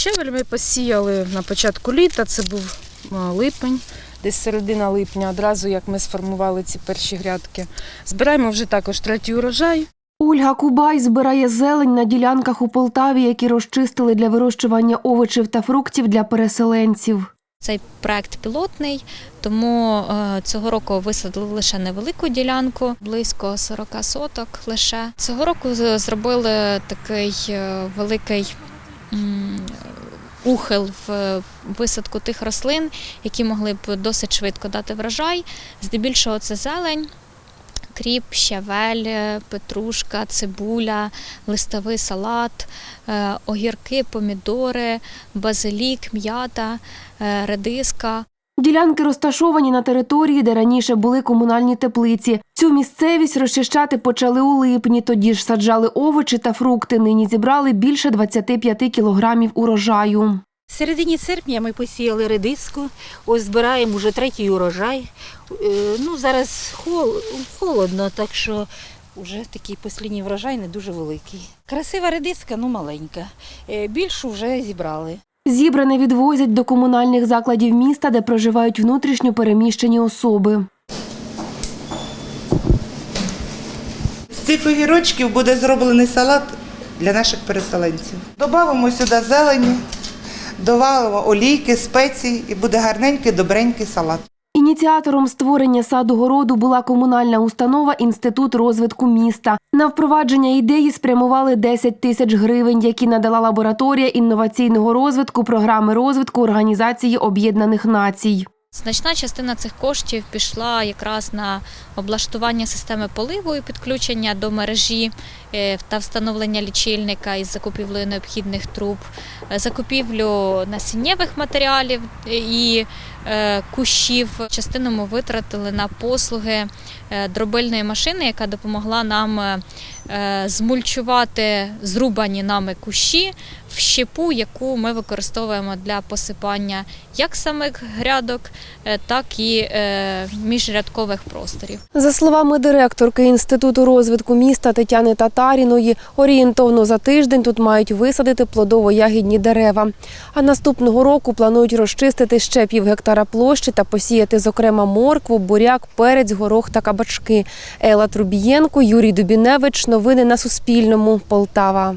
Щавель ми посіяли на початку літа, це був липень, десь середина липня, одразу як ми сформували ці перші грядки. Збираємо вже також третій урожай. Ольга Кубай збирає зелень на ділянках у Полтаві, які розчистили для вирощування овочів та фруктів для переселенців. Цей проект пілотний, тому е, цього року висадили лише невелику ділянку, близько 40 соток лише. Цього року зробили такий е, великий ухил в висадку тих рослин, які могли б досить швидко дати врожай. Здебільшого це зелень. Кріп, щавель, е, петрушка, цибуля, листовий салат, е, огірки, помідори, базилік, м'ята, е, редиска. Ділянки розташовані на території, де раніше були комунальні теплиці. Цю місцевість розчищати почали у липні. Тоді ж саджали овочі та фрукти. Нині зібрали більше 25 кілограмів урожаю. В середині серпня ми посіяли редиску, ось збираємо вже третій урожай. Е, Ну, зараз холодно, так що вже такий послідній врожай не дуже великий. Красива редиска, ну маленька. Е, Більшу вже зібрали. Зібране відвозять до комунальних закладів міста, де проживають внутрішньо переміщені особи. З цих огірочків буде зроблений салат для наших переселенців. Добавимо сюди зелені, добавимо олійки, спеції і буде гарненький, добренький салат. Ініціатором створення саду-городу була комунальна установа Інститут розвитку міста. На впровадження ідеї спрямували 10 тисяч гривень, які надала лабораторія інноваційного розвитку програми розвитку Організації Об'єднаних Націй. Значна частина цих коштів пішла якраз на облаштування системи поливу і підключення до мережі е, та встановлення лічильника із закупівлею необхідних труб, е, закупівлю насіннєвих матеріалів е, і кущів. Частину ми витратили на послуги е, дробильної машини, яка допомогла нам е, е, змульчувати зрубані нами кущі в щепу, яку ми використовуємо для посипання як самих грядок, е, так і е, міжрядкових просторів. За словами директорки Інституту розвитку міста Тетяни Татаріної, орієнтовно за тиждень тут мають висадити плодово-ягідні дерева. А наступного року планують розчистити ще пів гектара площі та посіяти, зокрема, моркву, буряк, перець, горох та кабачки. Ела Трубієнко, Юрій Дубіневич. Новини на Суспільному. Полтава.